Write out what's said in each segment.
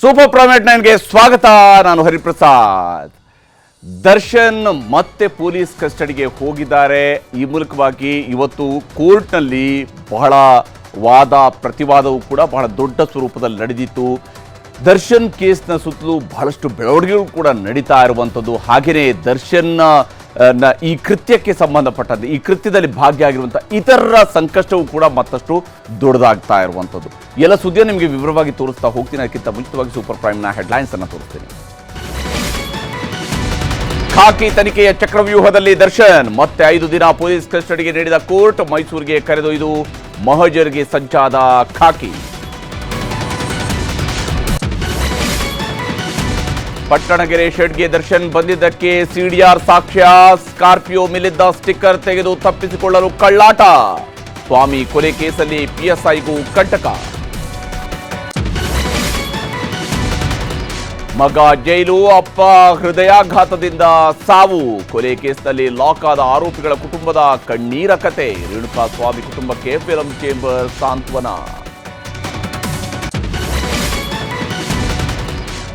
Super ಪ್ರಾಮೆಟ್ ನೈನ್ಗೆ ಸ್ವಾಗತ, ನಾನು ಹರಿಪ್ರಸಾದ್. ದರ್ಶನ್ ಮತ್ತೆ ಪೊಲೀಸ್ ಕಸ್ಟಡಿಗೆ ಹೋಗಿದ್ದಾರೆ. ಈ ಮೂಲಕವಾಗಿ ಇವತ್ತು ಕೋರ್ಟ್ನಲ್ಲಿ ಬಹಳ ವಾದ, ಪ್ರತಿವಾದವೂ ಕೂಡ ಬಹಳ ದೊಡ್ಡ ಸ್ವರೂಪದಲ್ಲಿ ನಡೆದಿತ್ತು. ದರ್ಶನ್ ಕೇಸ್ನ ಸುತ್ತಲೂ ಬಹಳಷ್ಟು ಬೆಳವಣಿಗೆಗಳು ಕೂಡ ನಡೀತಾ ಇರುವಂಥದ್ದು. ಹಾಗೆಯೇ ದರ್ಶನ್ ಈ ಕೃತ್ಯಕ್ಕೆ ಸಂಬಂಧಪಟ್ಟಂತೆ, ಈ ಕೃತ್ಯದಲ್ಲಿ ಭಾಗಿಯಾಗಿರುವಂಥ ಇತರರ ಸಂಕಷ್ಟವೂ ಕೂಡ ಮತ್ತಷ್ಟು ದೊಡ್ಡದಾಗ್ತಾ ಇರುವಂಥದ್ದು. ಎಲ್ಲ ಸುದ್ದಿಯನ್ನು ನಿಮಗೆ ವಿವರವಾಗಿ ತೋರಿಸ್ತಾ ಹೋಗ್ತೀನಿ. ಅದಕ್ಕಿಂತ ಮುಂಚಿತವಾಗಿ ಸೂಪರ್ ಪ್ರೈಮ್ನ ಹೆಡ್ಲೈನ್ಸ್ ಅನ್ನು ತೋರಿಸ್ತೀನಿ. ಖಾಕಿ ತನಿಖೆಯ ಚಕ್ರವ್ಯೂಹದಲ್ಲಿ ದರ್ಶನ್. ಮತ್ತೆ ಐದು ದಿನ ಪೊಲೀಸ್ ಕಸ್ಟಡಿಗೆ ನೀಡಿದ ಕೋರ್ಟ್ ಮೈಸೂರಿಗೆ ಕರೆದೊಯ್ದು ಮಹಜರ್ಗೆ ಸಂಚಾದ ಖಾಕಿ. ಪಟ್ಟಣಗೆರೆ ಶೆಡ್ಗೆ ದರ್ಶನ್ ಬಂದಿದ್ದಕ್ಕೆ ಸಿಡಿಆರ್ ಸಾಕ್ಷ್ಯ, ಸ್ಕಾರ್ಪಿಯೋ ಮೇಲಿದ್ದ ಸ್ಟಿಕ್ಕರ್ ತೆಗೆದು ತಪ್ಪಿಸಿಕೊಳ್ಳಲು ಕಳ್ಳಾಟ. ಸ್ವಾಮಿ ಕೊಲೆ ಕೇಸಲ್ಲಿ ಪಿಎಸ್ಐಗೂ ಕಂಟಕ. ಮಗ ಜೈಲು, ಅಪ್ಪ ಹೃದಯಾಘಾತದಿಂದ ಸಾವು. ಕೊಲೆ ಕೇಸ್ನಲ್ಲಿ ಲಾಕ್ ಆದ ಆರೋಪಿಗಳ ಕುಟುಂಬದ ಕಣ್ಣೀರ ಕತೆ. ರೇಣುಕಾ ಸ್ವಾಮಿ ಕುಟುಂಬಕ್ಕೆ ಫಿಲಂ ಚೇಂಬರ್ ಸಾಂತ್ವನ.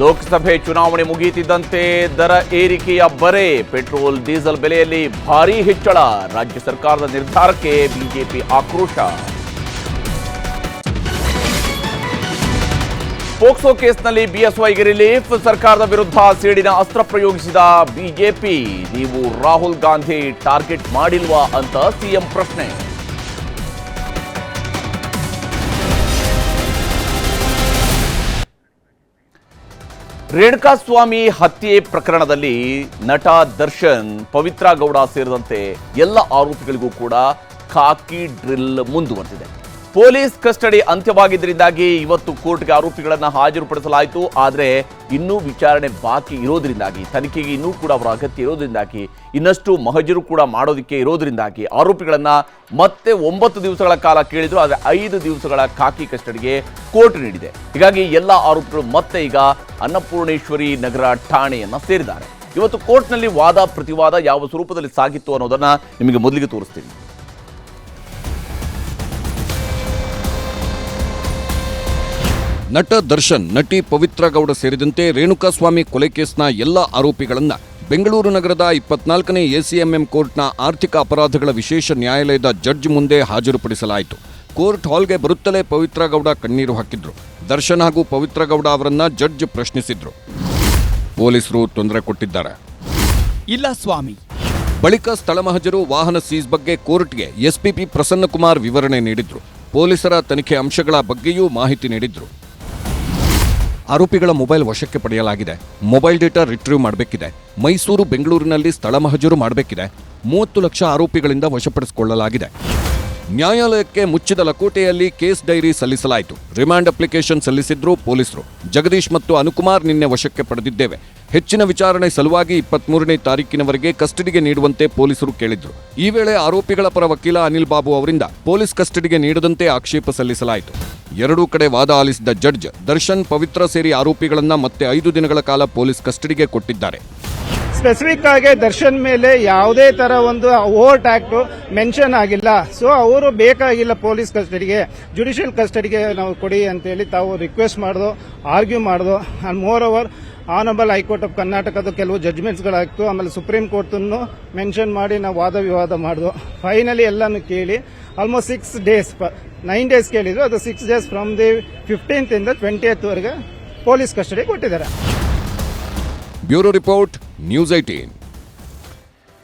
ಲೋಕಸಭೆ ಚುನಾವಣೆ ಮುಗಿಯುತ್ತಿದ್ದಂತೆ ದರ ಏರಿಕೆಯ ಬರೆ, ಪೆಟ್ರೋಲ್, ಡೀಸೆಲ್ ಬೆಲೆಯಲ್ಲಿ ಭಾರೀ ಹೆಚ್ಚಳ, ರಾಜ್ಯ ಸರ್ಕಾರದ ನಿರ್ಧಾರಕ್ಕೆ ಬಿಜೆಪಿ ಆಕ್ರೋಶ. ಪೋಕ್ಸೋ ಕೇಸ್ನಲ್ಲಿ ಬಿಎಸ್ವೈಗೆ ರಿಲೀಫ್, ಸರ್ಕಾರದ ವಿರುದ್ಧ ಸೇಡಿನ ಅಸ್ತ್ರ ಪ್ರಯೋಗಿಸಿದ ಬಿಜೆಪಿ. ನೀವು ರಾಹುಲ್ ಗಾಂಧಿ ಟಾರ್ಗೆಟ್ ಮಾಡಿಲ್ವಾ ಅಂತ ಸಿಎಂ ಪ್ರಶ್ನೆ. ರೇಣುಕಾಸ್ವಾಮಿ ಹತ್ಯೆ ಪ್ರಕರಣದಲ್ಲಿ ನಟ ದರ್ಶನ್ ಪವಿತ್ರ ಗೌಡ ಸೇರಿದಂತೆ ಎಲ್ಲ ಆರೋಪಿಗಳಿಗೂ ಕೂಡ ಖಾಕಿ ಡ್ರಿಲ್ ಮುಂದುವರೆದಿದೆ. ಪೊಲೀಸ್ ಕಸ್ಟಡಿ ಅಂತ್ಯವಾಗಿದ್ದರಿಂದಾಗಿ ಇವತ್ತು ಕೋರ್ಟ್ಗೆ ಆರೋಪಿಗಳನ್ನು ಹಾಜರುಪಡಿಸಲಾಯಿತು. ಆದರೆ ಇನ್ನೂ ವಿಚಾರಣೆ ಬಾಕಿ ಇರೋದ್ರಿಂದಾಗಿ, ತನಿಖೆಗೆ ಇನ್ನೂ ಕೂಡ ಅವರ ಅಗತ್ಯ ಇರೋದ್ರಿಂದಾಗಿ, ಇನ್ನಷ್ಟು ಮಹಜರು ಕೂಡ ಮಾಡೋದಕ್ಕೆ ಇರೋದ್ರಿಂದಾಗಿ ಆರೋಪಿಗಳನ್ನು ಮತ್ತೆ ಒಂಬತ್ತು ದಿವಸಗಳ ಕಾಲ ಕೇಳಿದ್ರು, ಆದರೆ ಐದು ದಿವಸಗಳ ಖಾಕಿ ಕಸ್ಟಡಿಗೆ ಕೋರ್ಟ್ ನೀಡಿದೆ. ಹೀಗಾಗಿ ಎಲ್ಲ ಆರೋಪಿಗಳು ಮತ್ತೆ ಈಗ ಅನ್ನಪೂರ್ಣೇಶ್ವರಿ ನಗರ ಠಾಣೆಯನ್ನು ಸೇರಿದ್ದಾರೆ. ಇವತ್ತು ಕೋರ್ಟ್ನಲ್ಲಿ ವಾದ, ಪ್ರತಿವಾದ ಯಾವ ಸ್ವರೂಪದಲ್ಲಿ ಸಾಗಿತ್ತು ಅನ್ನೋದನ್ನು ನಿಮಗೆ ಮೊದಲಿಗೆ ತೋರಿಸ್ತೀನಿ. ನಟ ದರ್ಶನ್ ನಟಿ ಪವಿತ್ರ ಗೌಡ ಸೇರಿದಂತೆ ರೇಣುಕಾಸ್ವಾಮಿ ಕೊಲೆ ಕೇಸ್ನ ಎಲ್ಲ ಆರೋಪಿಗಳನ್ನು ಬೆಂಗಳೂರು ನಗರದ ಇಪ್ಪತ್ನಾಲ್ಕನೇ ಎಸಿಎಂಎಂ ಕೋರ್ಟ್ನ ಆರ್ಥಿಕ ಅಪರಾಧಗಳ ವಿಶೇಷ ನ್ಯಾಯಾಲಯದ ಜಡ್ಜ್ ಮುಂದೆ ಹಾಜರುಪಡಿಸಲಾಯಿತು. ಕೋರ್ಟ್ ಹಾಲ್ಗೆ ಬರುತ್ತಲೇ ಪವಿತ್ರ ಗೌಡ ಕಣ್ಣೀರು ಹಾಕಿದ್ರು. ದರ್ಶನ್ ಹಾಗೂ ಪವಿತ್ರ ಗೌಡ ಅವರನ್ನ ಜಡ್ಜ್ ಪ್ರಶ್ನಿಸಿದ್ರು. ಪೊಲೀಸರು ತೊಂದರೆ ಕೊಟ್ಟಿದ್ದಾರೆ. ಇಲ್ಲ ಸ್ವಾಮಿ. ಬಳಿಕ ಸ್ಥಳ ಮಹಜರು ವಾಹನ ಸೀಸ್ ಬಗ್ಗೆ ಕೋರ್ಟ್ಗೆ ಎಸ್ಪಿಪಿ ಪ್ರಸನ್ನಕುಮಾರ್ ವಿವರಣೆ ನೀಡಿದ್ರು. ಪೊಲೀಸರ ತನಿಖೆ ಅಂಶಗಳ ಬಗ್ಗೆಯೂ ಮಾಹಿತಿ ನೀಡಿದ್ರು. ಆರೋಪಿಗಳ ಮೊಬೈಲ್ ವಶಕ್ಕೆ ಪಡೆಯಲಾಗಿದೆ. ಮೊಬೈಲ್ ಡೇಟಾ ರಿಟ್ರೀವ್ ಮಾಡಬೇಕಿದೆ. ಮೈಸೂರು, ಬೆಂಗಳೂರಿನಲ್ಲಿ ಸ್ಥಳ ಮಹಜೂರು ಮಾಡಬೇಕಿದೆ. ಮೂವತ್ತು ಲಕ್ಷ ಆರೋಪಿಗಳಿಂದ ವಶಪಡಿಸಿಕೊಳ್ಳಲಾಗಿದೆ. ನ್ಯಾಯಾಲಯಕ್ಕೆ ಮುಚ್ಚಿದ ಲಕೋಟೆಯಲ್ಲಿ ಕೇಸ್ ಡೈರಿ ಸಲ್ಲಿಸಲಾಯಿತು. ರಿಮ್ಯಾಂಡ್ ಅಪ್ಲಿಕೇಶನ್ ಸಲ್ಲಿಸಿದ್ರು ಪೊಲೀಸರು. ಜಗದೀಶ್ ಮತ್ತು ಅನುಕುಮಾರ್ ನಿನ್ನೆ ವಶಕ್ಕೆ ಪಡೆದಿದ್ದೇವೆ. ಹೆಚ್ಚಿನ ವಿಚಾರಣೆ ಸಲುವಾಗಿ ಇಪ್ಪತ್ಮೂರನೇ ತಾರೀಕಿನವರೆಗೆ ಕಸ್ಟಡಿಗೆ ನೀಡುವಂತೆ ಪೊಲೀಸರು ಕೇಳಿದ್ರು. ಈ ವೇಳೆ ಆರೋಪಿಗಳ ಪರ ವಕೀಲ ಅನಿಲ್ ಬಾಬು ಅವರಿಂದ ಪೊಲೀಸ್ ಕಸ್ಟಡಿಗೆ ನೀಡದಂತೆ ಆಕ್ಷೇಪ ಸಲ್ಲಿಸಲಾಯಿತು. ಎರಡೂ ಕಡೆ ವಾದ ಆಲಿಸಿದ ಜಡ್ಜ್ ದರ್ಶನ್ ಪವಿತ್ರ ಸೇರಿ ಆರೋಪಿಗಳನ್ನ ಮತ್ತೆ ಐದು ದಿನಗಳ ಕಾಲ ಪೊಲೀಸ್ ಕಸ್ಟಡಿಗೆ ಕೊಟ್ಟಿದ್ದಾರೆ. ಸ್ಪೆಸಿಫಿಕ್ ಆಗಿ ದರ್ಶನ್ ಮೇಲೆ ಯಾವುದೇ ತರ ಒಂದು ಓವರ್ಟ್ ಆಕ್ಟ್ ಮೆನ್ಷನ್ ಆಗಿಲ್ಲ. ಸೊ ಅವರು ಬೇಕಾಗಿಲ್ಲ ಪೊಲೀಸ್ ಕಸ್ಟಡಿಗೆ ಜುಡಿಷಿಯಲ್ ಕಸ್ಟಡಿಗೆ ನಾವು ಕೊಡಿ ಅಂತೇಳಿ ತಾವು ರಿಕ್ವೆಸ್ಟ್ ಮಾಡ್ದು argue ಮಾಡ್ದು and moreover honourable high court of ಕರ್ನಾಟಕದ ಕೆಲವು ಜಡ್ಜ್ಮೆಂಟ್ಸ್ಗಳಾಯಿತು ಆಮೇಲೆ ಸುಪ್ರೀಂ ಕೋರ್ಟನ್ನು ಮೆನ್ಷನ್ ಮಾಡಿ ನಾವು ವಾದ ವಿವಾದ ಮಾಡಿದ್ವು ಫೈನಲಿ ಎಲ್ಲಾನು ಕೇಳಿ almost six days nine days ಕೇಳಿದ್ರು. ಅದು six days from the fifteenth ಇಂದ ಟ್ವೆಂಟಿ ವರೆಗೆ ಪೊಲೀಸ್ ಕಸ್ಟಡಿ ಕೊಟ್ಟಿದ್ದಾರೆ. Bureau report, news eighteen